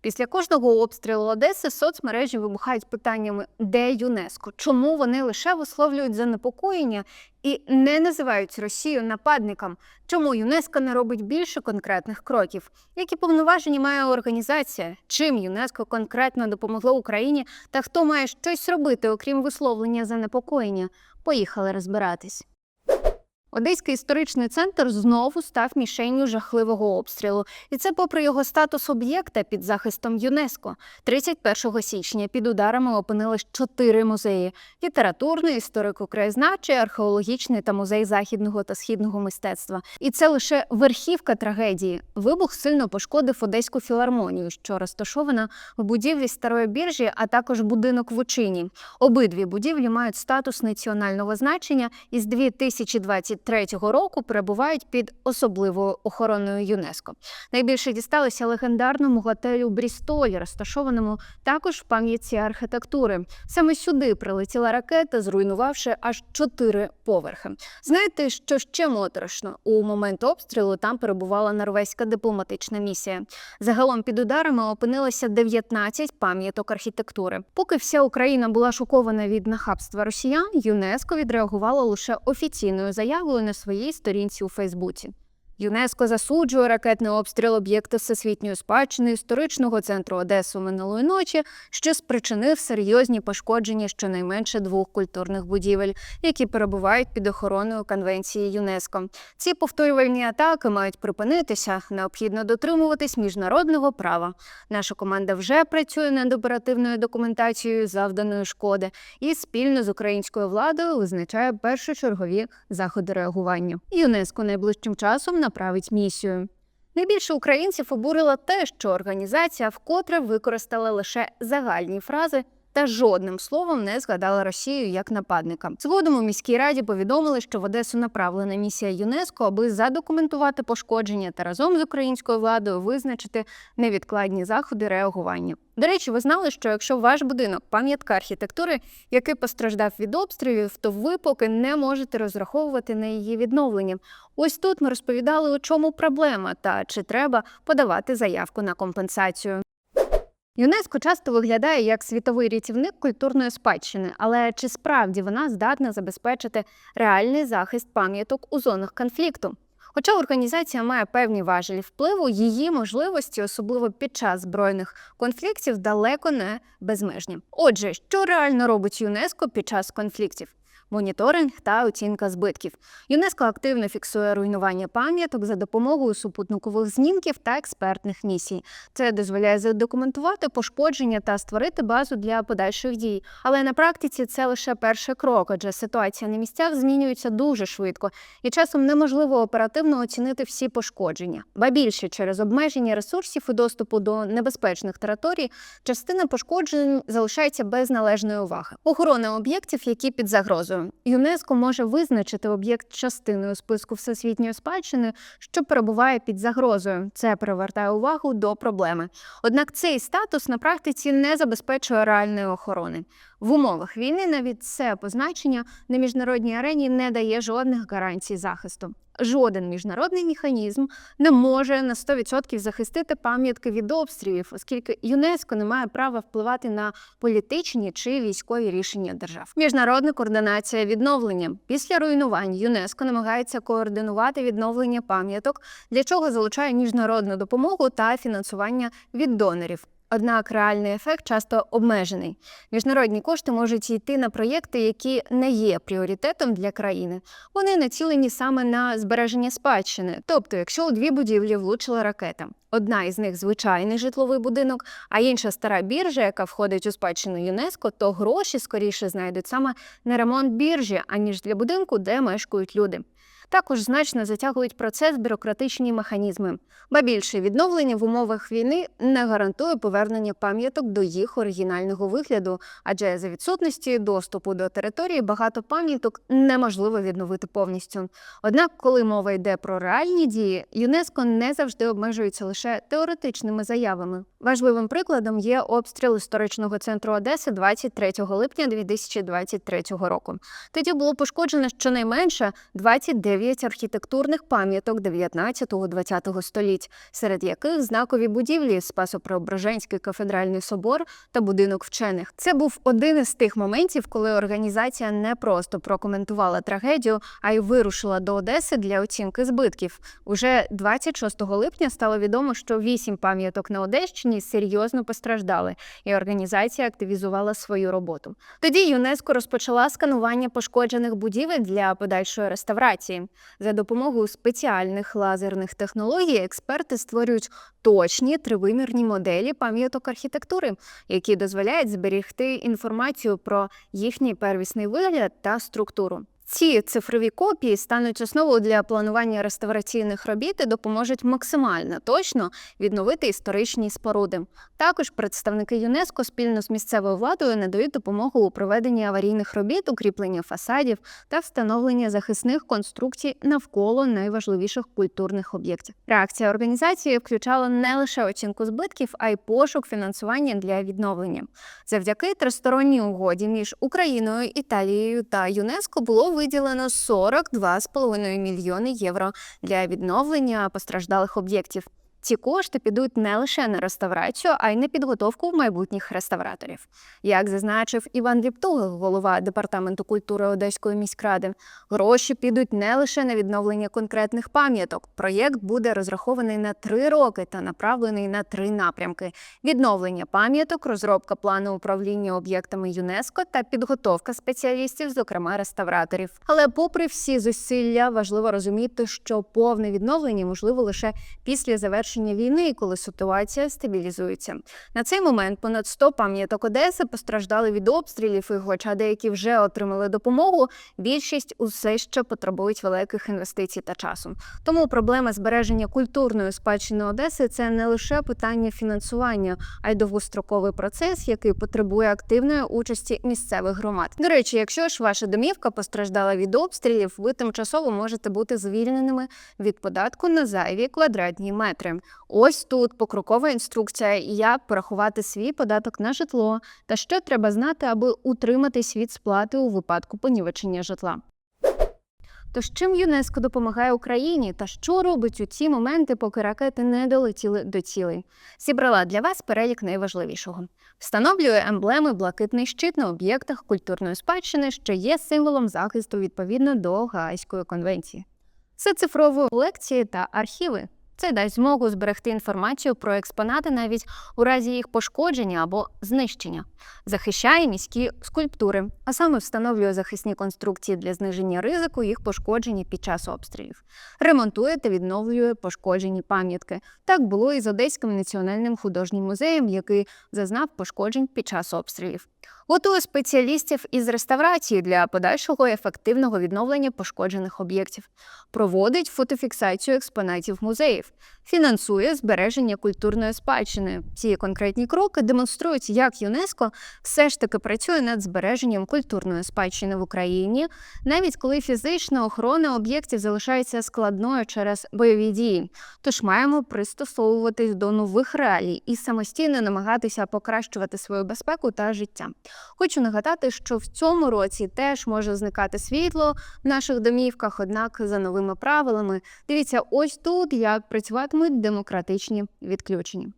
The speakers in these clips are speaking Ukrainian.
Після кожного обстрілу Одеси соцмережі вибухають питаннями, де ЮНЕСКо, чому вони лише висловлюють занепокоєння і не називають Росію нападником, чому ЮНЕСКо не робить більше конкретних кроків, які повноваження має організація, чим ЮНЕСКо конкретно допомогло Україні? Та хто має щось робити, окрім висловлення занепокоєння. Поїхали розбиратись. Одеський історичний центр знову став мішенню жахливого обстрілу, і це попри його статус об'єкта під захистом ЮНЕСКо. 31 січня під ударами опинились чотири музеї: літературний, історико-краєзнавчий, археологічний та музей західного та східного мистецтва. І це лише верхівка трагедії. Вибух сильно пошкодив Одеську філармонію, що розташована в будівлі старої біржі, а також будинок в Учині. Обидві будівлі мають статус національного значення і з 2023 року перебувають під особливою охороною ЮНЕСКо. Найбільше дісталося легендарному готелю Брістолі, розташованому також в пам'ятці архітектури. Саме сюди прилетіла ракета, зруйнувавши аж чотири поверхи. Знаєте, що ще моторошно? У момент обстрілу там перебувала норвезька дипломатична місія. Загалом під ударами опинилося 19 пам'яток архітектури. Поки вся Україна була шокована від нахабства росіян, ЮНЕСКо відреагувало лише офіційною заявою на своїй сторінці у Фейсбуці. ЮНЕСКо засуджує ракетний обстріл об'єкта всесвітньої спадщини історичного центру Одесу минулої ночі, що спричинив серйозні пошкодження щонайменше двох культурних будівель, які перебувають під охороною конвенції ЮНЕСКо. Ці повторювальні атаки мають припинитися. Необхідно дотримуватись міжнародного права. Наша команда вже працює над оперативною документацією завданої шкоди і спільно з українською владою визначає першочергові заходи реагування. ЮНЕСКо найближчим часом направить місію. Найбільше українців обурило те, що організація вкотре використала лише загальні фрази та жодним словом не згадала Росію як нападника. Згодом у міській раді повідомили, що в Одесу направлена місія ЮНЕСКО, аби задокументувати пошкодження та разом з українською владою визначити невідкладні заходи реагування. До речі, ви знали, що якщо ваш будинок пам'ятка архітектури, який постраждав від обстрілів, то ви поки не можете розраховувати на її відновлення. Ось тут ми розповідали, у чому проблема та чи треба подавати заявку на компенсацію. ЮНЕСКО часто виглядає як світовий рятівник культурної спадщини, але чи справді вона здатна забезпечити реальний захист пам'яток у зонах конфлікту? Хоча організація має певні важелі впливу, її можливості, особливо під час збройних конфліктів, далеко не безмежні. Отже, що реально робить ЮНЕСКО під час конфліктів? Моніторинг та оцінка збитків. ЮНЕСКО активно фіксує руйнування пам'яток за допомогою супутникових знімків та експертних місій. Це дозволяє задокументувати пошкодження та створити базу для подальших дій. Але на практиці це лише перший крок, адже ситуація на місцях змінюється дуже швидко, і часом неможливо оперативно оцінити всі пошкодження. Ба більше через обмеження ресурсів і доступу до небезпечних територій, частина пошкоджень залишається без належної уваги. Охорона об'єктів, які під загрозою. ЮНЕСКО може визначити об'єкт частиною списку всесвітньої спадщини, що перебуває під загрозою. Це привертає увагу до проблеми. Однак цей статус на практиці не забезпечує реальної охорони. В умовах війни навіть це позначення на міжнародній арені не дає жодних гарантій захисту. Жоден міжнародний механізм не може на 100% захистити пам'ятки від обстрілів, оскільки ЮНЕСКО не має права впливати на політичні чи військові рішення держав. Міжнародна координація відновлення після руйнувань ЮНЕСКО намагається координувати відновлення пам'яток, для чого залучає міжнародну допомогу та фінансування від донорів. Однак реальний ефект часто обмежений. Міжнародні кошти можуть йти на проєкти, які не є пріоритетом для країни. Вони націлені саме на збереження спадщини. Тобто, якщо у дві будівлі влучила ракета, одна із них звичайний житловий будинок, а інша стара біржа, яка входить у спадщину ЮНЕСКО, то гроші скоріше знайдуть саме на ремонт біржі, аніж для будинку, де мешкають люди. Також значно затягують процес бюрократичні механізми, ба більше відновлення в умовах війни не гарантує повернення пам'яток до їх оригінального вигляду, адже за відсутності доступу до території багато пам'яток неможливо відновити повністю. Однак, коли мова йде про реальні дії, ЮНЕСКО не завжди обмежується лише теоретичними заявами. Важливим прикладом є обстріл історичного центру Одеси 23 липня 2023 року. Тоді було пошкоджено щонайменше 29 дев'ять архітектурних пам'яток 19-20 століть, серед яких знакові будівлі Спасо-Преображенський кафедральний собор та будинок вчених. Це був один із тих моментів, коли організація не просто прокоментувала трагедію, а й вирушила до Одеси для оцінки збитків. Уже 26 липня стало відомо, що вісім пам'яток на Одещині серйозно постраждали, і організація активізувала свою роботу. Тоді ЮНЕСКО розпочала сканування пошкоджених будівель для подальшої реставрації. За допомогою спеціальних лазерних технологій експерти створюють точні тривимірні моделі пам'яток архітектури, які дозволяють зберегти інформацію про їхній первісний вигляд та структуру. Ці цифрові копії стануть основою для планування реставраційних робіт і допоможуть максимально точно відновити історичні споруди. Також представники ЮНЕСКО спільно з місцевою владою надають допомогу у проведенні аварійних робіт, укріплення фасадів та встановлення захисних конструкцій навколо найважливіших культурних об'єктів. Реакція організації включала не лише оцінку збитків, а й пошук фінансування для відновлення. Завдяки тристоронній угоді між Україною, Італією та ЮНЕСКО було виділено 42,5 мільйони євро для відновлення постраждалих об'єктів. Ці кошти підуть не лише на реставрацію, а й на підготовку майбутніх реставраторів. Як зазначив Іван Ріптугих, голова департаменту культури Одеської міськради, гроші підуть не лише на відновлення конкретних пам'яток. Проєкт буде розрахований на три роки та направлений на три напрямки: відновлення пам'яток, розробка плану управління об'єктами ЮНЕСКО та підготовка спеціалістів, зокрема реставраторів. Але, попри всі зусилля, важливо розуміти, що повне відновлення можливо лише після завершення війни, і коли ситуація стабілізується. На цей момент понад 100 пам'яток Одеси постраждали від обстрілів, і хоча деякі вже отримали допомогу, більшість усе ще потребують великих інвестицій та часу. Тому проблема збереження культурної спадщини Одеси це не лише питання фінансування, а й довгостроковий процес, який потребує активної участі місцевих громад. До речі, якщо ж ваша домівка постраждала від обстрілів, ви тимчасово можете бути звільненими від податку на зайві квадратні метри. Ось тут покрокова інструкція, як порахувати свій податок на житло та що треба знати, аби утриматись від сплати у випадку понівечення житла. Тож чим ЮНЕСКО допомагає Україні та що робить у ці моменти, поки ракети не долетіли до цілей? Зібрала для вас перелік найважливішого. Встановлює емблеми блакитний щит на об'єктах культурної спадщини, що є символом захисту відповідно до Гаазької конвенції. Зацифровує лекції та архіви. Це дасть змогу зберегти інформацію про експонати навіть у разі їх пошкодження або знищення, захищає міські скульптури, а саме встановлює захисні конструкції для зниження ризику їх пошкодження під час обстрілів, ремонтує та відновлює пошкоджені пам'ятки. Так було і з Одеським національним художнім музеєм, який зазнав пошкоджень під час обстрілів. Готує спеціалістів із реставрації для подальшого ефективного відновлення пошкоджених об'єктів, проводить фотофіксацію експонатів музеїв, фінансує збереження культурної спадщини. Ці конкретні кроки демонструють, як ЮНЕСКО все ж таки працює над збереженням культурної спадщини в Україні, навіть коли фізична охорона об'єктів залишається складною через бойові дії. Тож маємо пристосовуватись до нових реалій і самостійно намагатися покращувати свою безпеку та життя. Хочу нагадати, що в цьому році теж може зникати світло в наших домівках, однак за новими правилами. Дивіться, ось тут як працюватимуть демократичні відключення.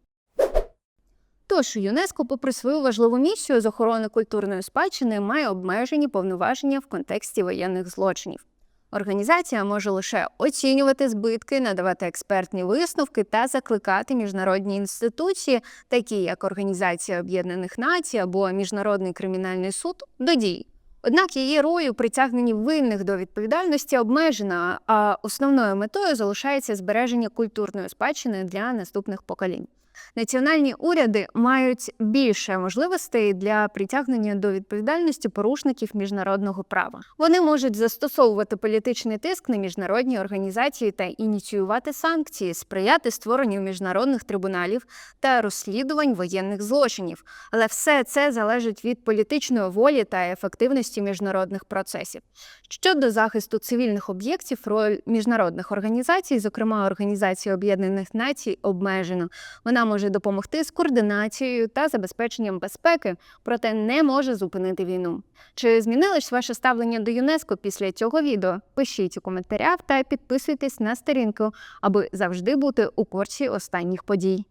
Тож ЮНЕСКО, попри свою важливу місію з охорони культурної спадщини, має обмежені повноваження в контексті воєнних злочинів. Організація може лише оцінювати збитки, надавати експертні висновки та закликати міжнародні інституції, такі як Організація Об'єднаних Націй або Міжнародний кримінальний суд, до дій. Однак її роль у притягненні винних до відповідальності обмежена, а основною метою залишається збереження культурної спадщини для наступних поколінь. Національні уряди мають більше можливостей для притягнення до відповідальності порушників міжнародного права. Вони можуть застосовувати політичний тиск на міжнародні організації та ініціювати санкції, сприяти створенню міжнародних трибуналів та розслідувань воєнних злочинів. Але все це залежить від політичної волі та ефективності міжнародних процесів. Щодо захисту цивільних об'єктів, роль міжнародних організацій, зокрема Організації Об'єднаних Націй, обмежена. Вона може допомогти з координацією та забезпеченням безпеки, проте не може зупинити війну. Чи змінилось ваше ставлення до ЮНЕСКО після цього відео? Пишіть у коментарях та підписуйтесь на сторінку, аби завжди бути у курсі останніх подій.